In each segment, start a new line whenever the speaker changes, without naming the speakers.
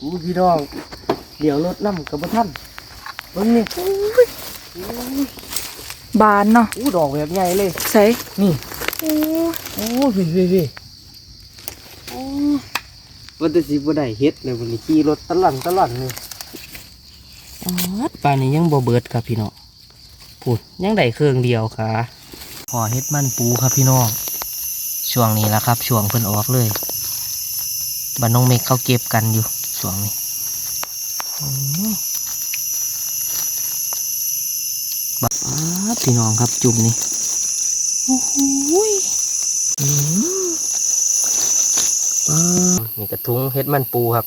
อู้พี่น้อง เดี๋ยวรถน้ำกับบ่ท่านเบิ่งนี่อู้ย
บานเนาะ
อู้ดอกแบบใหญ่เลย
ใส่
นี่
โอ้
โอ้พี่พี่พี่โอ้ว่าแต่สิบ่ได้เฮ็ดเลยวันนี้ขี่รถตะลันตะลันเลยอ๋อป่านนี้ยังบ่เบิดครับพี่น้องพูดยังได้เครื่องเดียวค่ะพอเฮ็ดมันปูครับพี่น้องช่วงนี้ละครับ ช่วงเพิ่นออกเลยบ้านน้องเมฆเขาเก็บกันอยู่ ช่วงนี้โอ้ยบ้าพี่น้องครับจุ่มนี่โอ้โหนี่กระทุงเฮ็ดมันปูครับ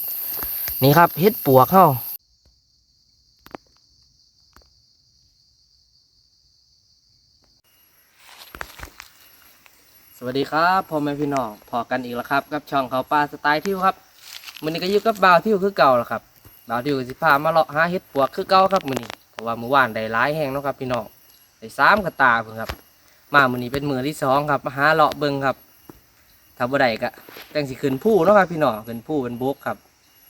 นี่ครับเฮ็ดปวกเข้าสวัสดีครับพ่อแม่พี่น้องพอกันอีกแล้วครับ กับช่องเขาปลาสไตล์ทิวครับ มื้อนี้ก็อยู่กับบ่าวทิวคือเก่าแล้วครับบ่าวทิวก็สิพามาเลาะหาเฮ็ดปวกคือเก่าครับมื้อนี้เพราะว่ามื้อวานได้หลายแห้งเนาะครับพี่น้องได้สามกระตาเพิ่นครับ มามื้อนี้เป็นมื้อที่สองครับมาหาเลาะเบิ่งครับถ้าบ่ได้ก็จังสิขึ้นผู้เนาะครับพี่น้องขึ้นผู้เป็นบกครับ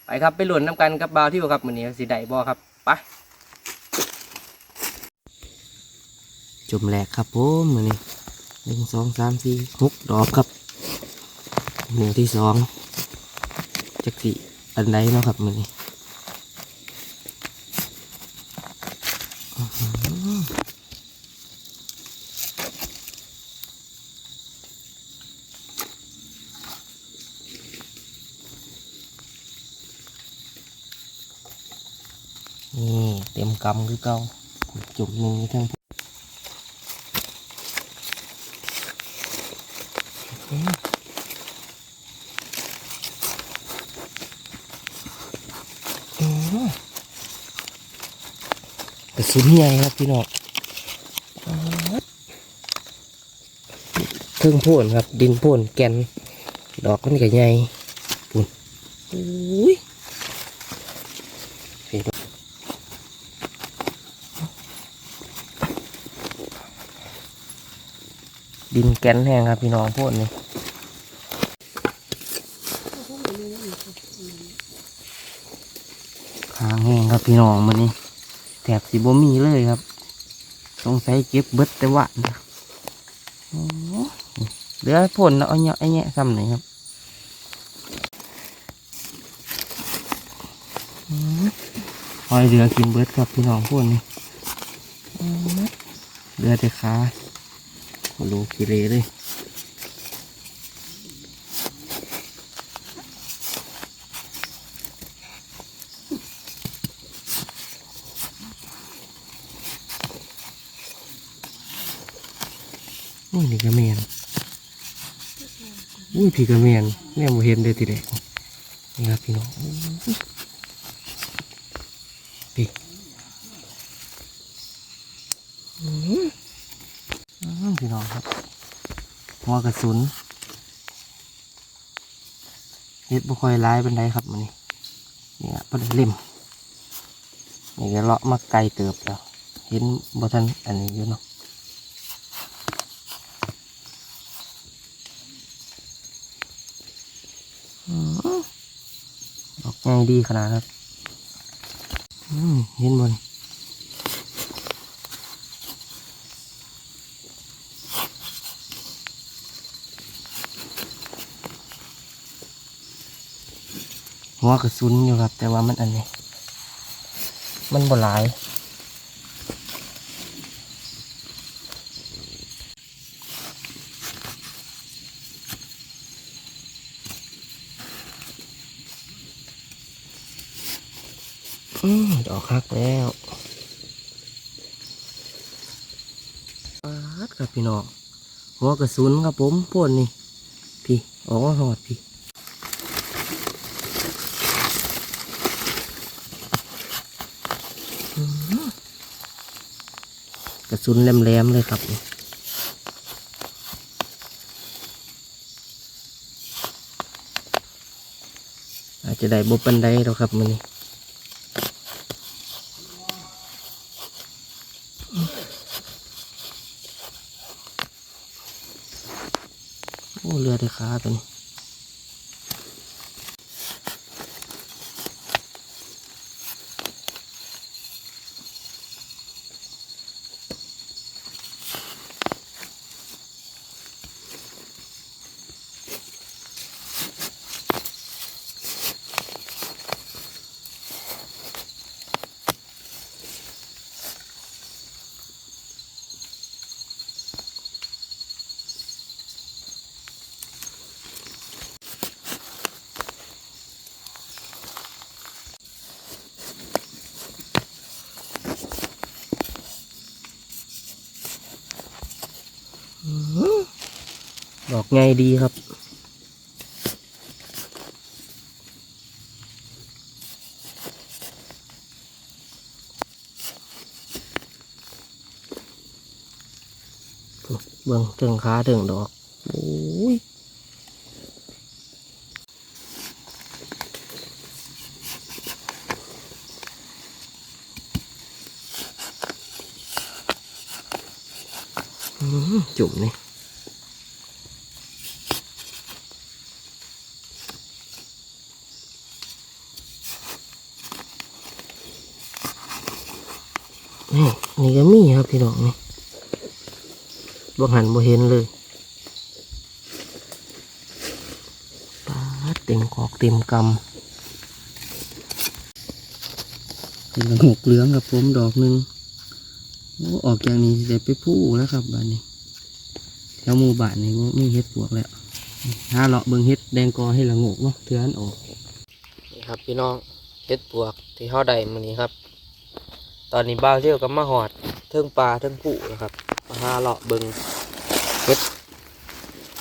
ไปครับไปลุ้นน้ำกันกับบ่าวที่ครับมื้อนี้สิได้บ่ครับไปจุ่มแรกครับผมมื้อนี้หนึ่งสองสามสี่หกดอกครับมือที่สอง จักสิอันใดเนาะครับมือนี้นี่เต็มกำคือเก่าจุ่มหนึ่งทั้งอืมอืม กระสุนใหญ่ครับพี่น้องอ๊าดเทิงพ่นครับ ดินพ่นแกน ดอกมันก็ใหญ่ปุ่นอุ้ยดินแกนแห้งครับพี่น้องพวกนี้างแห้งครับพี่น้องมันนี้ แถบสีบ่มีเลยครับสงสัยเก็บเบิดแต่ว่าเหลือผลแล้วเอาเนาะไอ้แง่ซ้ำหน่อยครับหอยเหลือกินเบิดครับพี่น้องพวกนี้อืมเหลือแต่ขาโอ้โหกิเลเลย อุ้ยนี่กระเมียนอุ้ยพี่กระเมียนแม่โมเห็นเลยทีเดียวนี่ครับพี่น้องอู้ยพี่อื้อหืออืมพี่น้องครับหัวกระสุนเฮ็ดบุคอยร้ายเป็นไรครับมันนี่เนี่ยเป็นเล่มนี่ก็เลาะมาไกลเติบแล้ว เห็นบ่ทันอันนี้อยู่เนาะ ดีขนาดครับอืมเห็นบนหัวกระสุนอยู่ครับ แต่ว่ามันอันนี้ มันบ่หลาย อืมดอกคักแล้วปาดครับพี่น้องหัวกระสุนครับผมพวกนี้พี่ออกมาหอดพี่กระสุนแหลมๆเลยครับอาจจะได้บบปันไดหรอกครับมันนี่ โอ้เรือได้ขาตัวนี้ ดอกไงดีครับเบิ่งถึงขาถึงดอกโอ้ยอื้อหือจุ่มนี่ นี่นี่ก็มีครับพี่น้องนี่บ่หันบ่เห็นเลยปาดเต็มกอกเต็มกำเป็นหกเหลืองครับผมดอกหนึ่งโอ้ออกอย่างนี้จะไปผู้แล้วครับบ้านนี้แถวหมู่บ้านนี่บ่มีเฮ็ดปวกแล้วหาเลาะเบิ่งเฮ็ดแดงกอให้ละโงกเนาะเทือนออกนี่ครับพี่น้องเฮ็ดปวกที่เฮาได้มื้อนี้ครับ ตอนนี้บ้าวเที่ยวกับมาหอดเทิงปลาเทิงผู้นะครับมาหาเลาะเบิ่งเฮ็ด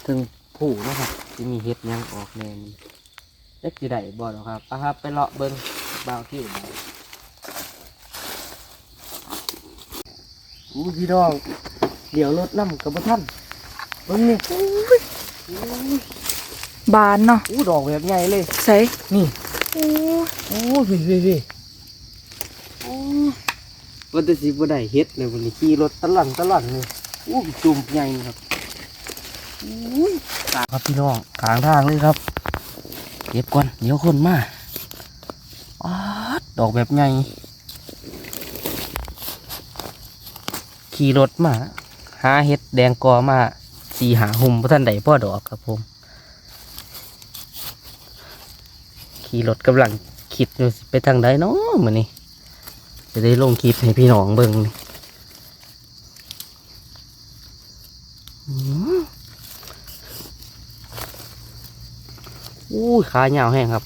เทิงผู้นะครับที่มีเฮ็ดหยังออกแน่นเล็กสิได้บ่หรอกครับไปครับไปเลาะเบิ่งบ้าวเที่ยวได้อู้พี่น้องเดี๋ยวรถน้ำกับท่านเบิ่งนี่
บานเนาะ
อู้ดอกแบบใหญ่เลย
ใส่
นี่
โอ้
โอ้พี่พี่พี่โอ้ วันที่สิบ่ได้เฮ็ดเลยวันนี้ขี่รถตะลันตะลันเลยอู้จุ่มใหญ่ครับอุ้ยครับพี่น้องขางทางเลยครับเก็บก่อนเดี๋ยวคนมาอ๊าดดอกแบบใหญ่ขี่รถมาหาเฮ็ดแดงกอมาสีหาหุ่มพระท่านใดพ่อดอกครับผมขี่รถกำลังคิดอยู่ไปทางใดเนาะมือนี้ จะได้ลงคลิปให้พี่น้องเบิ่งนี่อื้ออู้ยขาเหยาวแห้งครับ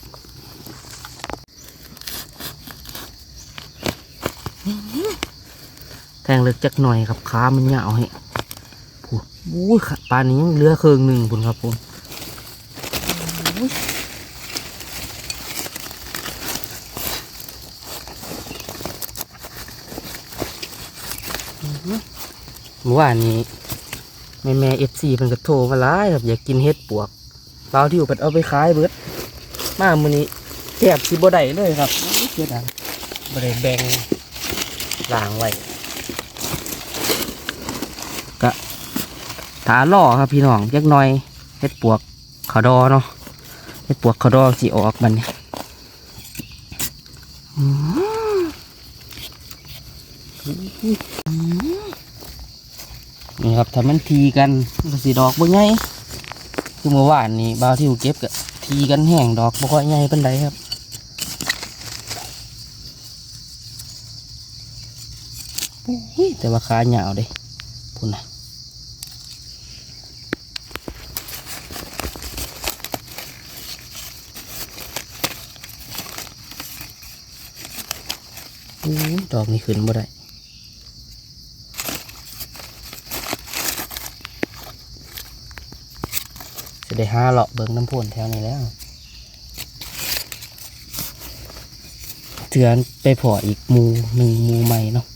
แทงเล็กจักหน่อยครับขามันเหยาวให้พูดอู้ปลานี้ยังเลือเครื่องหนึ่งพุ่นครับผม เมื่อวานนี้แม่แม่เอฟซีมันก็โทรมาหลายครับอยากกินเห็ดปวกเราที่อยู่เพิ่นเอาไปขายเบิดมามื้อนี้แทบสิบ่ได้เลยครับเสียดายบ่ได้แบ่งล้างไว้ก็ถาล่อครับพี่น้องจักหน่อยเห็ดปวกขาดอเนาะเห็ดปวกขาดอสิออกมันเนี่ยอืม ครับถ้ามันทีกันก็สีดอกบ่ไงคือเมื่อวานนี้บาวที่เก็บก็ทีกันแห้งดอกบ่ค่อยใหญ่ปานใดครับอุ้ยแต่ว่าขาเหยาวเด้พุ่นนะอุ้ยดอกนี้ขึ้นบ่ได้ ได้ห้าเลาะเบิ่งน้ำพ่นแถวนี้แล้วเถือนไปพออีกหมูหนึ่งหมูใหม่เนาะ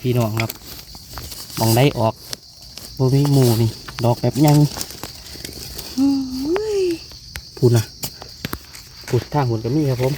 พี่น้องครับมองได้ออกบ่มีหมูนี่ ดอกแบบยังพูดนะพูดทางหุ่นก็มีครับผม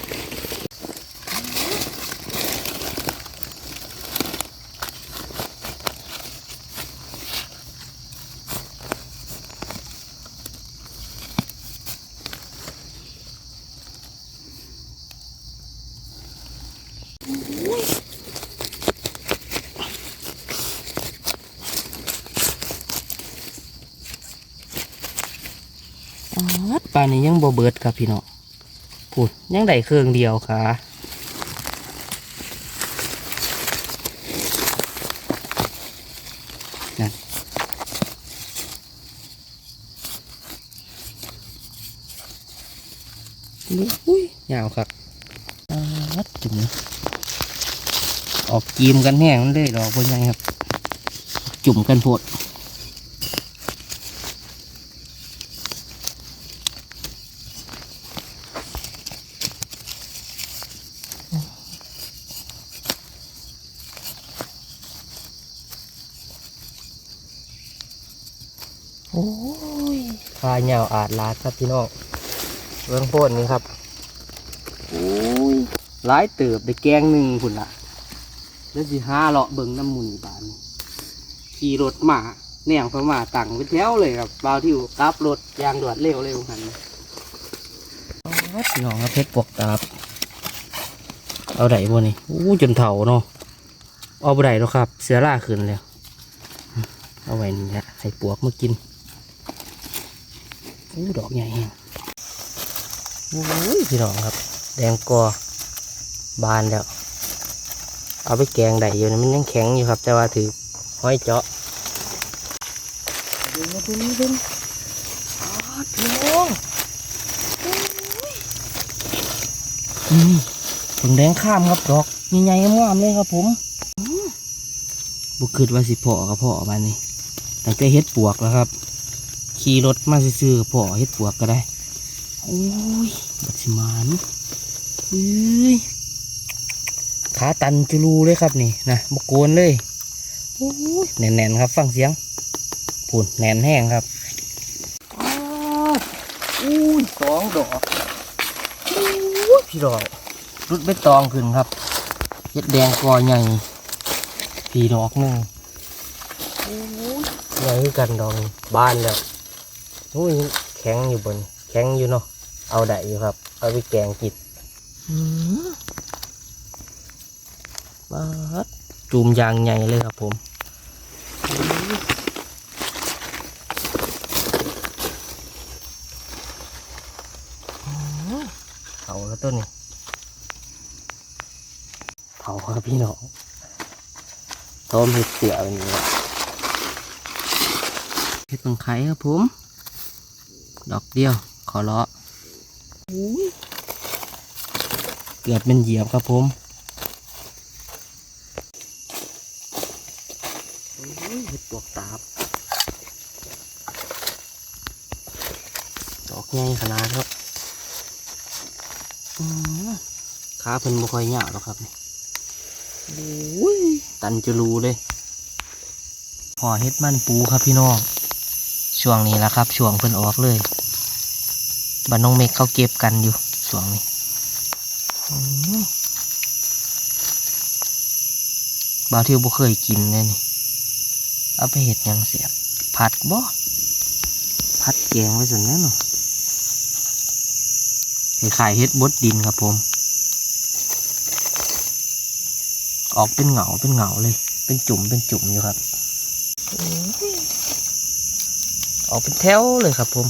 อ๋อ ปลานี้ยังบ่เบิดครับพี่น้องพูดยังได้เครื่องเดียวค่ะนั่นนี่อุ้ยยาวครับอ่าจุ่มออกกีมกันแห้งมันเลยดอกบนไงครับ จุ่มกันโพด โอ้ยปลาเหยาวอาดลาดครับพี่น้องเบื้องโพดนี่ครับ โอ้ยหลายเติบได้แกงหนึ่งพุ่นละแล้วสิห้าเลาะเบิ่งน้ำมุนบานขี่รถมาแนวเข้ามาตั้งเป็นแถวเลยครับบ่าวที่อยู่กลับรถยางด่วนเร็วเร็วหันพี่น้องครับเพชรปวกตาบเอาไดบ่นี่อู้จนเถาเนาะเอาบ่ได้แล้วครับ เสือล่าขึ้นแล้ว เอาไว้นี่แหละให้ปวกมากิน อู้ดอกใหญ่แฮงโอ้ยพี่น้องครับ แดงกอบานแล้ว เอาไปแกงได้อยู่นะมันยังแข็งอยู่ครับ แต่ว่าถือห้อยเจาะดูมาดูนี่ดูอ๋อพี่น้องนี่ผงแดงข้ามครับดอกใหญ่ๆงามๆเลยครับผมบุคิดว่าสิเพาะกับเพาะมานี่แต่จะเฮ็ดปวกแล้วครับ ขี่รถมาซื้อๆเพาะเฮ็ดปวกก็ได้โอ้ยบัดสิมานเอ้ยขาตันจุลูเลยครับนี่นะบกโกนเลยโอ้ยแน่นๆครับ ฟังเสียงปุ่นแน่นแห้งครับอ้าวอุ้ยสองดอกอุ้ยพี่ดอกรุดใบตองขึ้นครับเห็ดแดงกอใหญ่พี่ดอกหนึ่งโอ้ยใหญ่คือกันดอกนี้บานแล้วโอ้ยแข็งอยู่บน แข็งอยู่เนาะเอาได้อยู่ครับ เอาไปแกงกินมาดจูมยางใหญ่เลยครับผมเผาแล้วต้นนี้เผาครับพี่น้องต้มเห็ดเสือแบบนี้ครับเห็ดตังไข่ครับผม ดอกเดียว ขอเลาะอุ้ยเกือบเป็นเหยียบครับผมโอ้ยเห็ดปวกตาบดอกใหญ่ขนาดครับอื้อขาเพิ่นบ่ค่อยยาวหรอกครับนี่โอ้ยตันจะรูเลยพอเฮ็ดมันปูครับพี่น้อง ช่วงนี้แหละครับ ช่วงเพิ่นออกเลย บ้านน้องเมกเขาเก็บกันอยู่ช่วงนี้อื้อบ่าวที่บ่เคยกินเลยนี่ เอาไปเห็ดหยังเสียบ ผัดบ่ผัดแกงไว้ส่วนนั้นเนาะคล้ายๆเห็ดบดดินครับผม ออกเป็นเหงาเป็นเหงาเลย เป็นจุ่มเป็นจุ่มอยู่ครับโอ้ยออกเป็นแถวเลยครับผม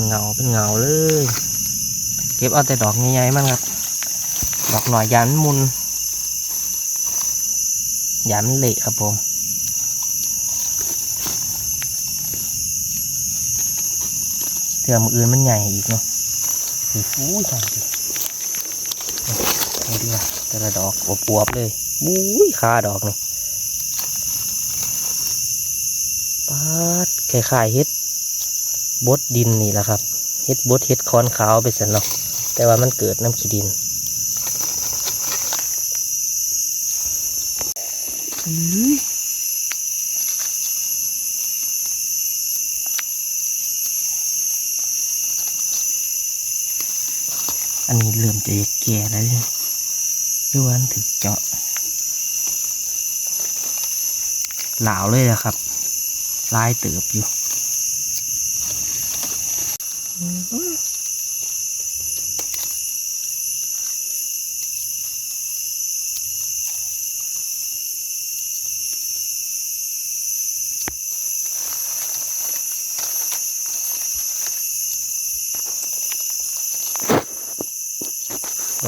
เป็นเงาเป็นเงาเลย เก็บเอาแต่ดอกใหญ่ๆมันครับ ดอกหน่อยยันมุนยันเละครับผมเถื่อมืออื่นมันใหญ่อีกเนาะโอ้โหใหญ่ดิดีว่าแต่ละดอกอวบๆเลยบุ้ยคาดอกนี่ปาดคล้ายๆเฮ็ด บดดินนี่แหละครับเฮ็ดบดเฮ็ดคอนขาวไปสันเนาะแต่ว่ามันเกิดน้ำขี้ดินอันนี้เริ่มจะแก่แล้วเนี่ยดูว่ามันถึกเจาะหลาวเลยนะครับลายเติบอยู่ ดอ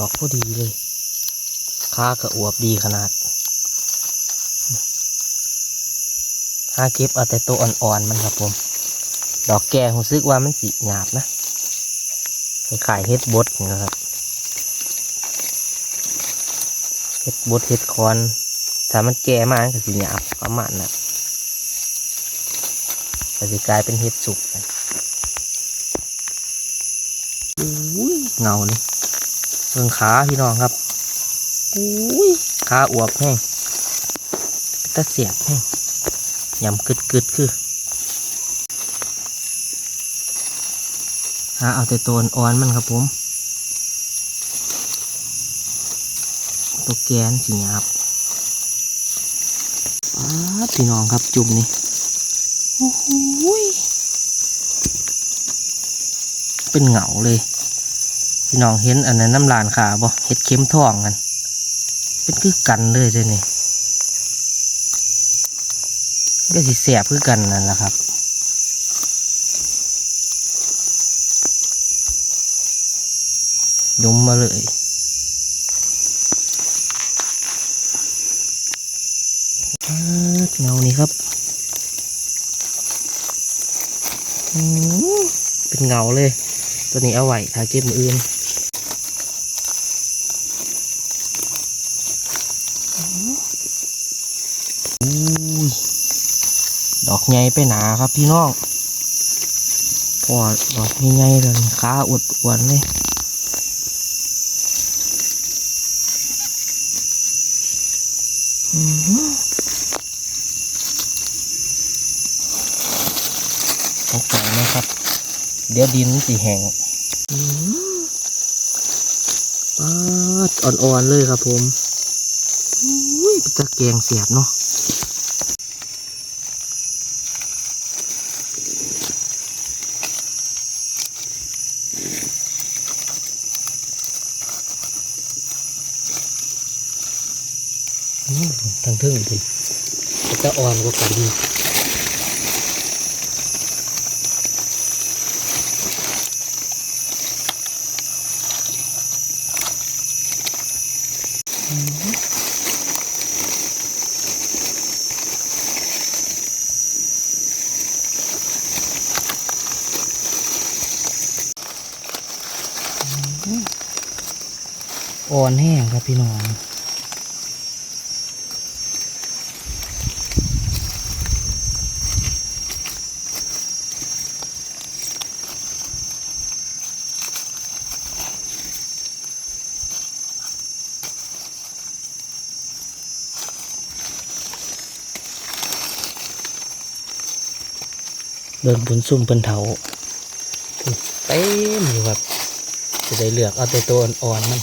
กพอดีเลยค้ากระอวบดีขนาดหาเก็บเอาแต่ตัวอ่อนๆมันครับผม ดอกแก่ผมซึกว่ามันสีหยาบนะคล้ายๆเฮ็ดบดนี่นะครับเฮ็ดบดเฮ็ดคอนถ้ามันแก่มากมันก็สีหยาบประมาณนั้นก็จะกลายเป็นเฮ็ดสุกไปอุ้ยเงาเลยเบิ่งขาพี่น้องครับอุ้ยขาอวบแห้งตะเสียบแห้งยำกึดกึดๆคือ หาเอาแต่ตัวอ่อนมันครับผม ตัวแกนสีหยาบพี่น้องครับจุ่มนี่โอ้โหเป็นเหงาเลย พี่น้องเห็นอันนั้นน้ำลานขาบ่เห็ดเข็มทองกัน เป็นคือกันเลยเลยนี่ก็สิแสบคือกันนั่นแหละครับ ยุ้มมาเลยเงานี้ครับ เป็นเงาเลย ตัวนี้เอาไว้ทาเก็บมืออื่นอุ้ยดอกใหญ่ไปหนาครับพี่น้องพอดอกใหญ่ๆเลยขาอวดอวนๆเลย อืม ตกใจนะครับ เดี๋ยวดินสีแห้งปาดอ่อนๆเลยครับผมอุ้ยเป็นตะแกงเสียบเนาะ ทางเทึ่งดิจะอ่อนกว่ากันดีอ่อนแห้งครับพี่น้อง เดินบนซุ่มเป็นเถาเต็มอยู่ครับจะได้เลือกเอาแต่ตัวอ่อนๆมัน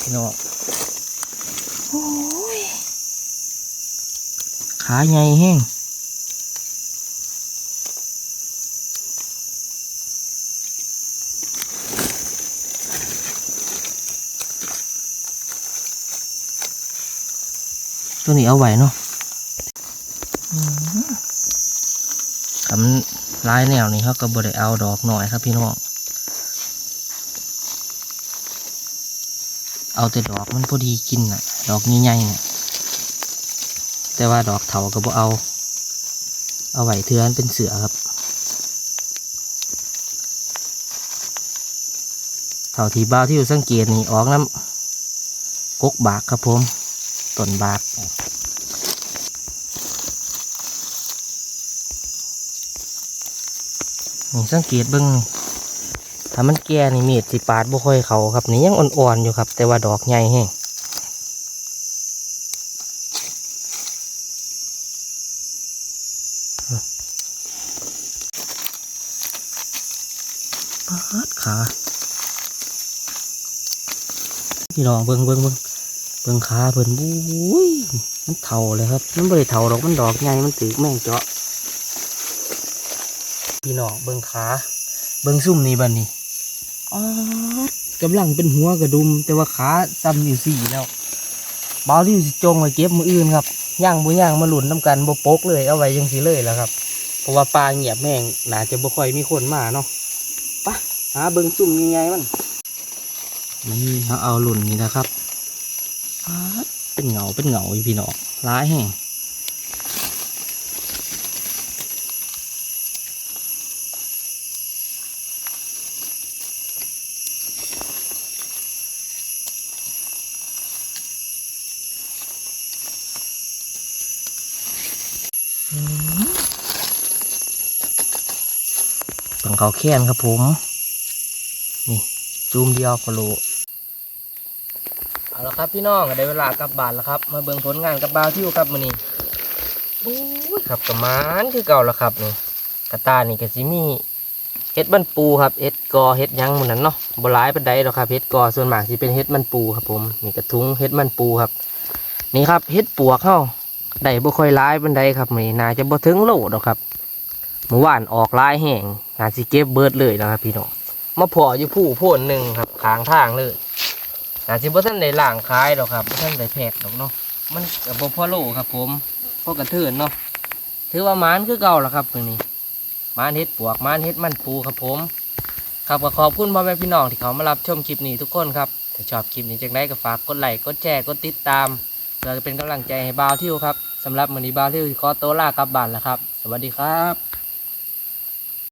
พี่น้อง
โอ้ย
ขาใหญ่แห้งตัวนี้เอาไว้เนาะอืม คำลายแนวนี้เขาก็บได้เอาดอกหน่อยครับพี่น้อง เอาแต่ดอกมันพอดีกินน่ะ ดอกใหญ่ๆน่ะ แต่ว่าดอกเถาก็บ่เอา เอาไหว้เทือนเป็นเสือครับ เถาทีบ้าที่อยู่สังเกตนี่ออกน้ำกกบากครับผมต้นบาก นี่สังเกตเบิ้งถ้ามันแก่นี่มีดสิปาดบ่ค่อยเขาครับ นี่ยังอ่อนๆอยู่ครับ แต่ว่าดอกใหญ่แห้งปาดขาพี่น้องเบิ่งเบิ่งเบิ่งเบิ่งขาเพิ่นบุ้ยมันเท่าเลยครับ มันบ่ได้เท่าดอกมันดอกใหญ่มันถือแม่งเจาะ พี่น้องเบิ่งขาเบิ่งซุ่มนี่บัดนี้อ๋อกำลังเป็นหัวกระดุม แต่ว่าขาซ้ำอยู่สี่แล้วบาวที่สิจงไว้เก็บมืออื่นครับย่างบ่ย่างมาหลุนน้ำกันบ่ปกเลยเอาไว้ยังสิเลยแหล้วครับ เพราะว่าปลาเงียบแม่งน่าจะบ่ค่อยมีคนมาเนาะหาเบิ่งซุ่มยังไงมันนี่เขาเอาหลุ่นนี่นะครับป๊าดเป็นเหงาเป็นเหงาอยู่พี่น้องร้ายแห่ง เขาแค้นครับผม นี่จูมเดียวก็รู้เอาละครับพี่น้องก็ได้เวลากลับบ้านแล้วครับ มาเบิ่งผลงานกับบาวทิวครับมื้อนี้โอ้ยครับกระมานคือเก่าแล้วครับนี่กระตานี่ก็สิมีเฮ็ดมันปูครับเฮ็ดกอเฮ็ดหยังหมื้นั้นเนาะบ่หลายปานใดหรอกครับเฮ็ดกอส่วนมากสิเป็นเฮ็ดมันปูครับผมนี่กระทุงเฮ็ดมันปูครับ นี่ครับเฮ็ดปวกเฮาได้บ่ค่อยหลายปานใดครับมื้อนี้น่าจะบ่ถึงโลดอกครับ เมื่อวานออกลายแห้งน่าสิเก็บเบิดเลยนะครับพี่น้องมาพออยู่ผู้พ่นหนึ่งครับขางทางเลยอาจจะบ่ท่านได้ล่างคายหรอกครับบ่ท่านได้แพกหรอกเนาะมันกับบพ่อโลครับผมพ่อกระเทือนเนาะถือว่ามานคือเก่าแล้วครับมื้อนี้มานเฮ็ดปวกมานเฮ็ดมันปูครับผม ครับก็ขอบคุณพ่อแม่พี่น้องที่เขามารับชมคลิปนี้ทุกคนครับถ้าชอบคลิปนี้จังไดก็ฝากกดไลค์กดแชร์กดติดตามเพื่อเป็นกำลังใจให้บ่าวทิวครับสำหรับมือนี้บ่าวทิวขอตัวลากลับบ้านแล้วครับ สวัสดีครับ